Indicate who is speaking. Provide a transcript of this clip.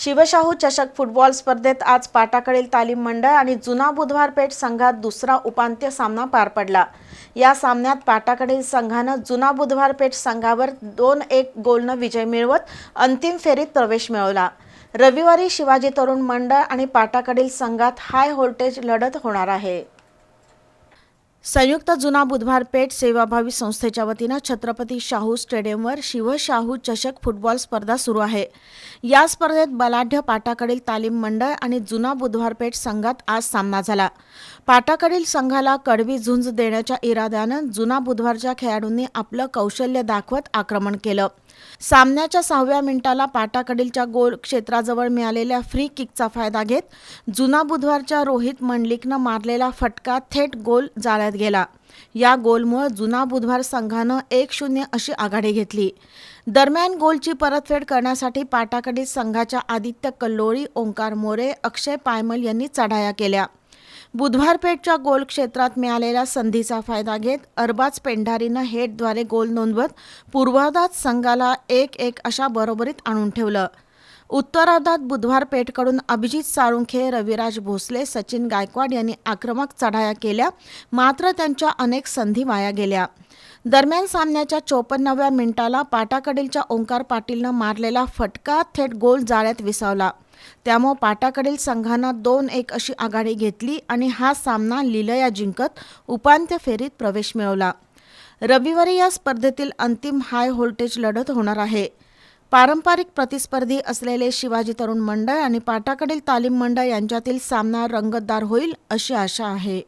Speaker 1: शिवशाहू चषक फुटबॉल स्पर्धेत आज पाटाकडील तालीम मंडळ आणि जुना बुधवार पेठ संघात दुसरा उपांत्य सामना पार पडला. या सामन्यात पाटाकडील संघानं जुना बुधवार पेठ संघावर दोन एक गोलनं विजय मिळवत अंतिम फेरीत प्रवेश मिळवला. रविवारी शिवाजी तरुण मंडळ आणि पाटाकडील संघात हाय व्होल्टेज लढत होणार आहे. संयुक्त जुना बुधवार पेठ सेवाभावी संस्थेच्या वतीनं छत्रपती शाहू स्टेडियमवर शिवशाहू चषक फुटबॉल स्पर्धा सुरू आहे. या स्पर्धेत बलाढ्य पाटाकडील तालीम मंडळ आणि जुना बुधवार पेठ संघात आज सामना झाला. पाटाकडील संघाला कडवी झुंज देण्याच्या इराद्यानं जुना बुधवारच्या खेळाडूंनी आपलं कौशल्य दाखवत आक्रमण केलं. सामन्याच्या सहाव्या मिनिटाला पाटाकडीलच्या गोल क्षेत्राजवळ मिळालेल्या फ्री किकचा फायदा घेत जुना बुधवारच्या रोहित मंडलिकनं मारलेला फटका थेट गोल जाळ्यात गेला. या गोलमुळे जुना बुधवार संघानं एक शून्य अशी आघाडी घेतली. दरम्यान गोलची परतफेड करण्यासाठी पाटाकडील संघाच्या आदित्य कल्लोळी ओंकार मोरे अक्षय पायमल यांनी चढाया केल्या. बुधवारपेठच्या गोल क्षेत्रात मिळालेल्या संधीचा फायदा घेत अरबाज पेंढारीनं हेडद्वारे गोल नोंदवत पूर्वाधात संघाला एक एक अशा बरोबरीत आणून ठेवलं. उत्तरार्धात बुधवार पेठकडून अभिजित साळुंखे रविराज भोसले सचिन गायकवाड यांनी आक्रमक चढाया केल्या. मात्र त्यांच्या अनेक संधी वाया गेल्या. दरम्यान सामन्याच्या चोपन्नाव्या मिनिटाला पाटाकडीलच्या ओंकार पाटीलनं मारलेला फटका थेट गोल जाळ्यात विसावला. त्यामुळे पाटाकडील संघानं दोन एक अशी आघाडी घेतली आणि हा सामना लिलया जिंकत उपांत्य फेरीत प्रवेश मिळवला. रविवारी या स्पर्धेतील अंतिम हाय व्होल्टेज लढत होणार आहे. पारंपरिक प्रतिस्पर्धी असलेले शिवाजी तरुण मंडळ आणि पाटाकडील तालीम मंडळ यांच्यातील सामना रंगतदार होईल अशी आशा आहे.